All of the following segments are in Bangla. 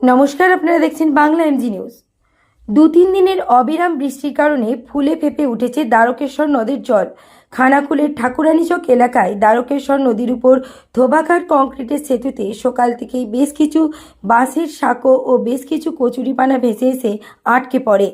নমস্কার, আপনারা দেখছেন বাংলা এমজি নিউজ দু তিন দিনের অবিরাম বৃষ্টির কারণে ফুলে ফেপে উঠেছে দ্বারকেশ্বর নদীর জল। খানাকুলের ঠাকুরানীচক এলাকায় দ্বারকেশ্বর নদীর উপর ধোবাঘাট কংক্রিটের সেতুতে সকাল থেকেই বেশ কিছু বাঁশের সাঁকো ও বেশ কিছু কচুরিপানা ভেসে এসে আটকে পড়ে।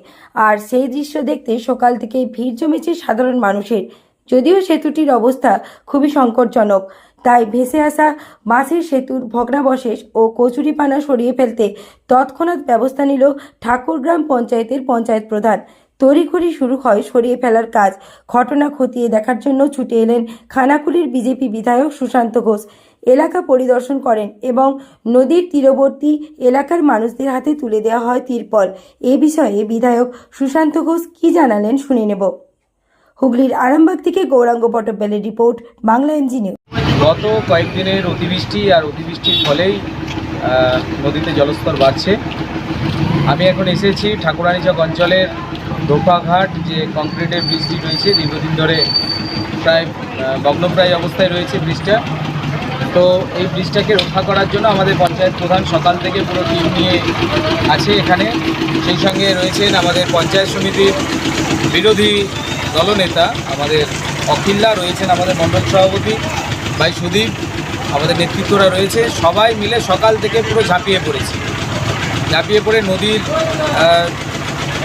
আর সেই দৃশ্য দেখতে সকাল থেকেই ভিড় জমেছে সাধারণ মানুষের। যদিও সেতুটির অবস্থা খুবই সংকটজনক, তাই ভেসে আসা বাঁশের সেতুর ভগ্নাবশেষ ও কচুরিপানা সরিয়ে ফেলতে তৎক্ষণাৎ ব্যবস্থা নিল ঠাকুরগ্রাম পঞ্চায়েতের পঞ্চায়েত প্রধান। তড়িঘড়ি শুরু হয় সরিয়ে ফেলার কাজ। ঘটনা খতিয়ে দেখার জন্য ছুটে এলেন খানাকুলির বিজেপি বিধায়ক সুশান্ত ঘোষ। এলাকা পরিদর্শন করেন এবং নদীর তীরবর্তী এলাকার মানুষদের হাতে তুলে দেওয়া হয় তিরপল। এ বিষয়ে বিধায়ক সুশান্ত ঘোষ কী জানালেন শুনে নেব। হুগলির আরামবাগ থেকে গৌরাঙ্গ পটব্যালের রিপোর্ট, বাংলা নিউজ। গত কয়েকদিনের অতিবৃষ্টি আর অতিবৃষ্টির ফলেই নদীতে জলস্তর বাড়ছে। আমি এখন এসেছি ঠাকুরানীচক অঞ্চলের দোপাঘাট, যে কংক্রিটের ব্রিজটি রয়েছে, দীর্ঘদিন ধরে প্রায় ভগ্নপ্রায় অবস্থায় রয়েছে ব্রিজটা তো এই ব্রিজটাকে রক্ষা করার জন্য আমাদের পঞ্চায়েত প্রধান সকাল থেকে পুরো টিম নিয়ে আছে এখানে। সেই সঙ্গে রয়েছেন আমাদের পঞ্চায়েত সমিতির বিরোধী দলনেতা আমাদের অখিল্লা রয়েছেন আমাদের মণ্ডল সভাপতি, ভাই সুদীপ, আমাদের নেতৃত্বরা রয়েছে। সবাই মিলে সকাল থেকে পুরো ঝাঁপিয়ে পড়েছি। ঝাঁপিয়ে পড়ে নদীর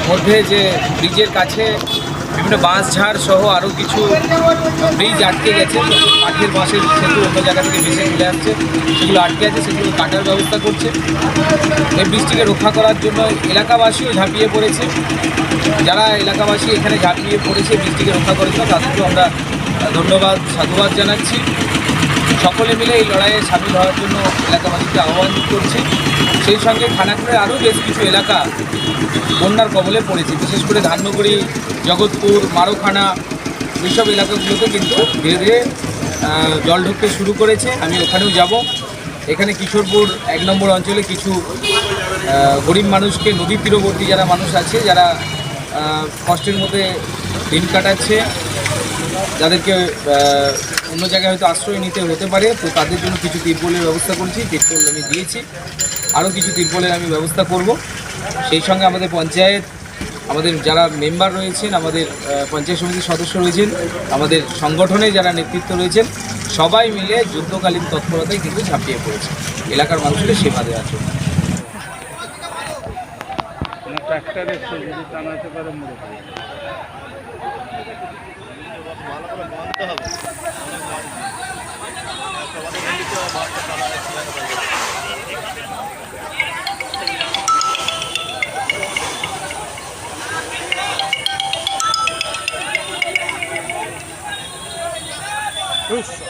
মধ্যে যে ব্রিজের কাছে বিভিন্ন বাঁশ, ঝাড় সহ আরও কিছু ব্রিজ আটকে গেছে। কাঠের বাঁশের সেতু অন্য জায়গা থেকে ভেসে চলে আসছে। সেগুলো আটকে আছে, সেগুলো কাটার ব্যবস্থা করছে। এই ব্রিজটিকে রক্ষা করার জন্য এলাকাবাসীও ঝাঁপিয়ে পড়েছে। যারা এলাকাবাসী এখানে ঝাঁপিয়ে পড়েছে বৃষ্টিকে রক্ষা করার তাদেরকেও আমরা ধন্যবাদ, সাধুবাদ জানাচ্ছি। সকলে মিলে এই লড়াইয়ে সামিল হওয়ার জন্য এলাকাবাসীকে আহ্বান করছি। সেই সঙ্গে খানাকুলের আরও বেশ কিছু এলাকা বন্যার কবলে পড়েছে। বিশেষ করে ধান্যগুড়ি জগৎপুর, মারোখানা এইসব এলাকাগুলোতে কিন্তু ধীরে ধীরে জল ঢুকতে শুরু করেছে। আমি ওখানেও যাব। এখানে কিশোরপুর এক নম্বর অঞ্চলে কিছু গরিব মানুষকে নদী তীরবর্তী যারা মানুষ আছে, যারা কষ্টের মধ্যে দিন কাটাচ্ছে যাদেরকে অন্য জায়গায় হয়তো আশ্রয় নিতে হতে পারে, তো তাদের জন্য কিছু তিরপলের ব্যবস্থা করছি, তিরপল আমি দিয়েছি। আরও কিছু তিরপলের আমি ব্যবস্থা করব। সেই সঙ্গে আমাদের পঞ্চায়েত, আমাদের যারা মেম্বার রয়েছেন, আমাদের পঞ্চায়েত সমিতির সদস্য রয়েছেন, আমাদের সংগঠনে যারা নেতৃত্ব রয়েছেন, সবাই মিলে যুদ্ধকালীন তৎপরতায় কিন্তু ঝাঁপিয়ে পড়েছে। এলাকার মানুষকে সেবা দেওয়ার জন্য। টানাতে Russo.